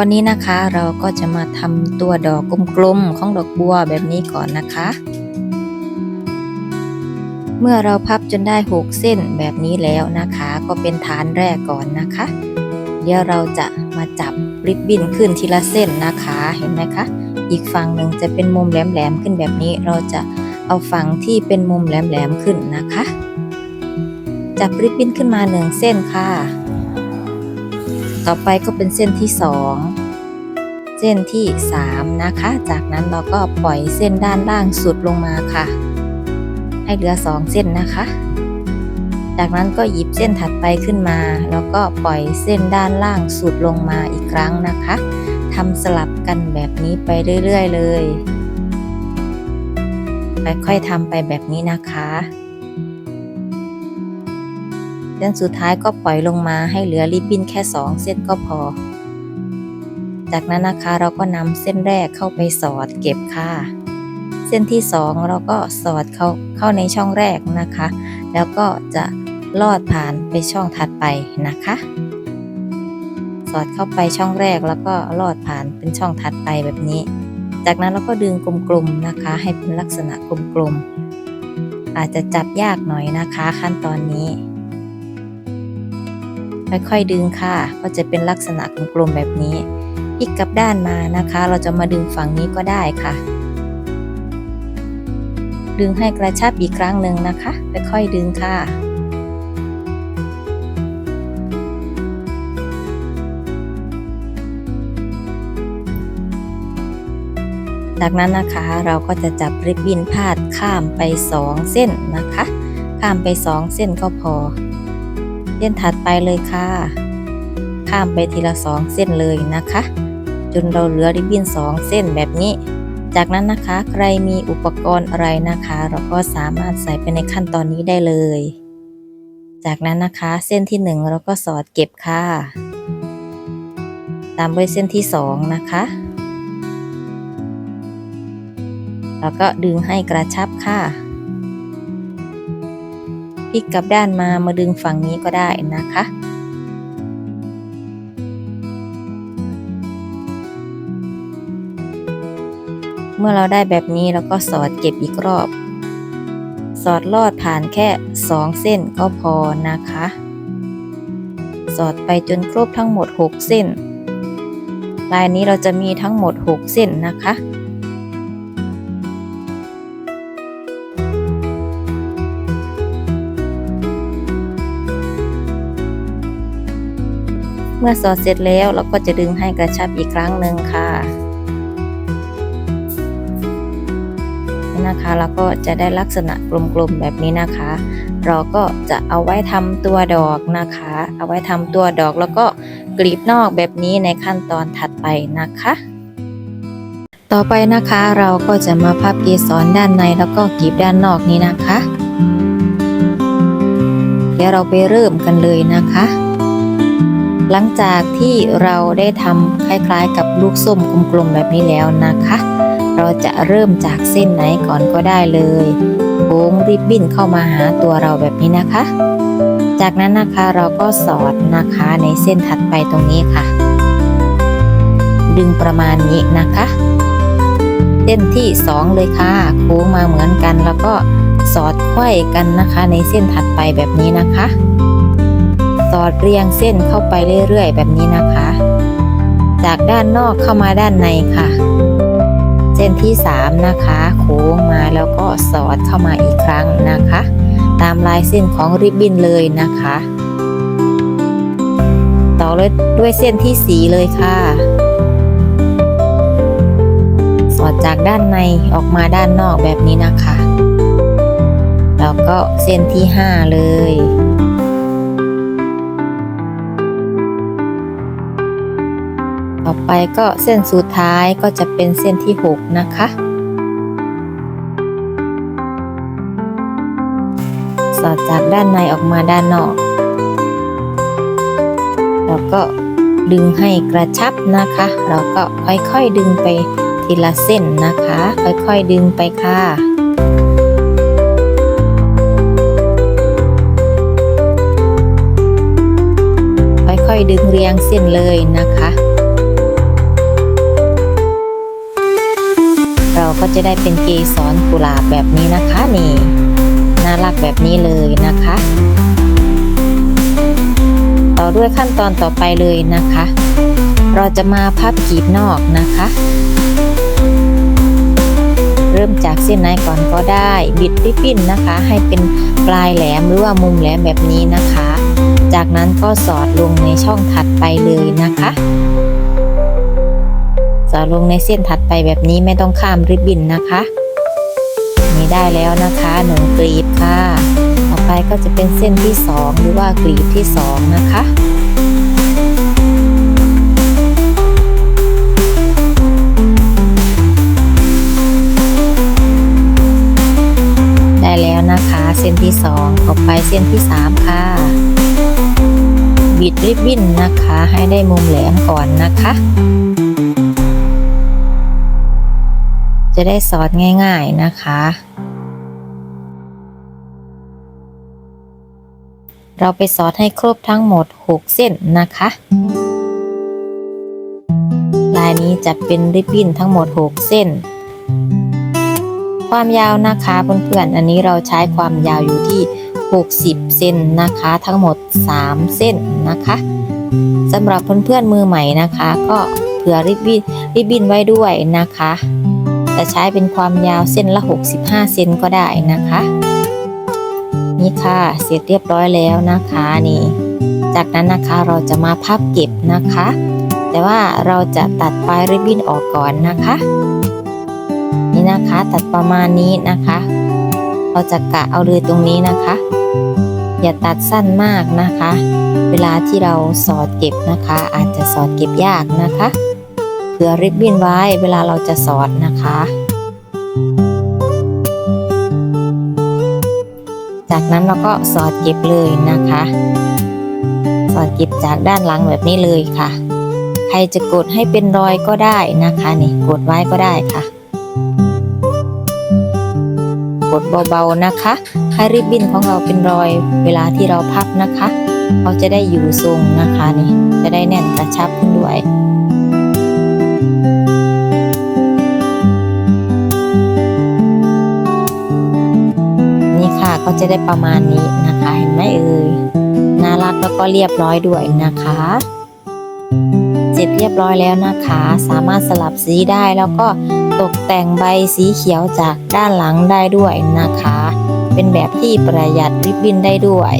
วันนี้นะคะเราก็จะมาทำตัวดอกกลมๆของดอกบัวแบบนี้ก่อนนะคะ เมื่อเราพับจนได้6เส้นแบบนี้แล้วนะคะ ก็เป็นฐานแรกก่อนนะคะ เดี๋ยวเราจะมาจับริบบิ้นขึ้นทีละเส้นนะคะเห็นไหมคะ อีกฝั่งหนึ่งจะเป็นมุมแหลมๆขึ้นแบบนี้ เราจะเอาฝั่งที่เป็นมุมแหลมๆขึ้นนะคะ จับริบบิ้นขึ้นมาหนึ่งเส้นค่ะ ต่อไปก็เป็นเส้นที่ 2 เส้นที่ 3 นะคะ จากนั้นเราก็ปล่อยเส้นด้านล่างสุดลงมาค่ะ ให้เหลือ 2 เส้นนะคะ จากนั้นก็หยิบเส้นถัดไปขึ้นมา แล้วก็ปล่อยเส้นด้านล่างสุดลงมาอีกครั้งนะคะทำสลับกันแบบนี้ไปเรื่อยๆเลยค่อยๆทำไปแบบนี้นะคะ เส้นสุดท้ายก็ปล่อยลงมาให้เหลือริบบิ้นแค่ 2 เส้นก็พอ จากนั้นนะคะเราก็นำเส้นแรกเข้าไปสอดเก็บค่ะ เส้นที่ 2 เราก็สอดเข้าเข้าในช่องแรกนะคะ แล้วก็จะลอดผ่านไปช่องถัดไปนะคะ สอดเข้าไปช่องแรกแล้วก็ลอดผ่านเป็นช่องถัดไปแบบนี้ จากนั้นเราก็ดึงกลมๆนะคะ ให้เป็นลักษณะกลมๆอาจจะจับยากหน่อยนะคะขั้นตอนนี้ ค่อยๆดึงค่ะ ก็จะเป็นลักษณะกลมๆแบบนี้พลิกกลับด้านมานะคะ เราจะมาดึงฝั่งนี้ก็ได้ค่ะ ดึงให้กระชับอีกครั้งหนึ่งนะคะค่อยๆดึงค่ะจากนั้นนะคะเราก็จะจับริบบิ้นพาดข้ามไป 2 เส้นนะคะ ข้ามไป 2 เส้นก็พอ เส้นถัดไปเลยค่ะ ข้ามไปทีละ 2 เส้นเลยนะคะ จนเราเหลือริบบิ้น2 เส้นแบบนี้ จากนั้นนะคะใครมีอุปกรณ์อะไรนะคะ เราก็สามารถใส่ไปในขั้นตอนนี้ได้เลย จากนั้นนะคะเส้นที่ 1 เราก็สอดเก็บค่ะ ตามด้วยเส้นที่ 2 นะคะแล้วก็ดึงให้กระชับค่ะ พลิกกลับด้านมามาดึงฝั่งนี้ก็ได้นะคะ เมื่อเราได้แบบนี้เราก็สอดเก็บอีกรอบ สอดลอดผ่านแค่ 2 เส้นก็พอนะคะ สอดไปจนครบทั้งหมด 6 เส้นลายนี้เราจะมีทั้งหมด 6 เส้นนะคะ เมื่อสอดเสร็จแล้วเราก็จะดึงให้กระชับอีกครั้งหนึ่งค่ะนี่นะคะเราก็จะได้ลักษณะกลมๆแบบนี้นะคะ เราก็จะเอาไว้ทำตัวดอกนะคะ เอาไว้ทำตัวดอกแล้วก็กลีบนอกแบบนี้ในขั้นตอนถัดไปนะคะ ต่อไปนะคะเราก็จะมาพับเกสรด้านในแล้วก็กลีบด้านนอกนี้นะคะ เดี๋ยวเราไปเริ่มกันเลยนะคะ หลังจากที่เราได้ทำคล้ายๆ กับลูกส้มกลมๆแบบนี้แล้วนะคะ เราจะเริ่มจากเส้นไหนก่อนก็ได้เลยโค้งริบบิ้นเข้ามาหาตัวเราแบบนี้นะคะ จากนั้นนะคะเราก็สอดนะคะในเส้นถัดไปตรงนี้ค่ะ ดึงประมาณนี้นะคะ เส้นที่ 2 เลยค่ะ โค้งมาเหมือนกันแล้วก็สอดไขว้กันนะคะในเส้นถัดไปแบบนี้นะคะ สอดเรียงเส้นเข้าไปเรื่อยๆ แบบนี้นะคะ จากด้านนอกเข้ามาด้านในค่ะ เส้นที่ 3 นะคะโค้งมาแล้วก็สอดเข้ามาอีกครั้งนะคะ ตามลายเส้นของริบบิ้นเลยนะคะ ต่อเลยด้วยเส้นที่ 4 เลยค่ะ สอดจากด้านในออกมาด้านนอกแบบนี้นะคะ แล้วก็เส้นที่ 5 เลย ก็เส้นสุดท้ายก็จะเป็นเส้นที่ 6 นะคะ สอดจากด้านในออกมาด้านนอก แล้วก็ดึงให้กระชับนะคะ เราก็ค่อยๆดึงไปทีละเส้นนะคะ ค่อยๆดึงไปค่ะค่อยๆดึงเรียงเส้นเลยนะคะ ก็จะได้เป็นเกสรกุหลาบแบบนี้นะคะนี่น่ารักแบบนี้เลยนะคะ ต่อด้วยขั้นตอนต่อไปเลยนะคะ เราจะมาพับกีบนอกนะคะ เริ่มจากเส้นไหนก่อนก็ได้ บิดริบบิ้นนะคะ ให้เป็นปลายแหลมหรือว่ามุมแหลมแบบนี้นะคะ จากนั้นก็สอดลงในช่องถัดไปเลยนะคะ สอดลงในเส้นถัดไปแบบนี้ไม่ต้องข้ามริบบิ้นนะคะ นี่ได้แล้วนะคะหนึ่งกลีบค่ะ ต่อไปก็จะเป็นเส้นที่สองหรือว่ากลีบที่สองนะคะได้แล้วนะคะเส้นที่สองต่อไปเส้นที่สามค่ะ บิดริบบิ้นนะคะให้ได้มุมแหลมก่อนนะคะ จะได้สอดง่ายๆนะคะ เราไปสอดให้ครบทั้งหมด 6 เส้นนะคะ ลายนี้จะเป็นริบบิ้นทั้งหมด 6 เส้น ความยาวนะคะเพื่อนๆ อันนี้เราใช้ความยาวอยู่ที่ 60 เซนนะคะ ทั้งหมด 3 เส้นนะคะสำหรับเพื่อนๆมือใหม่นะคะ ก็เผื่อริบบิ้นริบบิ้นไว้ด้วยนะคะ จะใช้เป็นความยาวเส้นละ 65 เซนก็ได้นะคะ นี่ค่ะเสร็จเรียบร้อยแล้วนะคะนี่ จากนั้นนะคะเราจะมาพับเก็บนะคะ แต่ว่าเราจะตัดปลายริบบิ้นออกก่อนนะคะ นี่นะคะตัดประมาณนี้นะคะ เราจะกะเอาเลยตรงนี้นะคะ อย่าตัดสั้นมากนะคะ เวลาที่เราสอดเก็บนะคะ อาจจะสอดเก็บยากนะคะ ผื่อริบบิ้นไว้เวลาเราจะสอดนะคะ จากนั้นเราก็สอดเก็บเลยนะคะ สอดเก็บจากด้านหลังแบบนี้เลยค่ะ ใครจะกดให้เป็นรอยก็ได้นะคะนี่กดไว้ก็ได้ค่ะ กดเบาๆนะคะให้ริบบิ้นของเราเป็นรอยเวลาที่เราพับนะคะเขาจะได้อยู่ทรงนะคะนี่จะได้แน่นกระชับขึ้นด้วย ก็จะได้ประมาณนี้นะคะ เห็นไหมเอ่ยน่ารักแล้วก็เรียบร้อยด้วยนะคะ เสร็จเรียบร้อยแล้วนะคะ สามารถสลับสีได้แล้วก็ตกแต่งใบสีเขียวจากด้านหลังได้ด้วยนะคะ เป็นแบบที่ประหยัดริบบิ้นได้ด้วย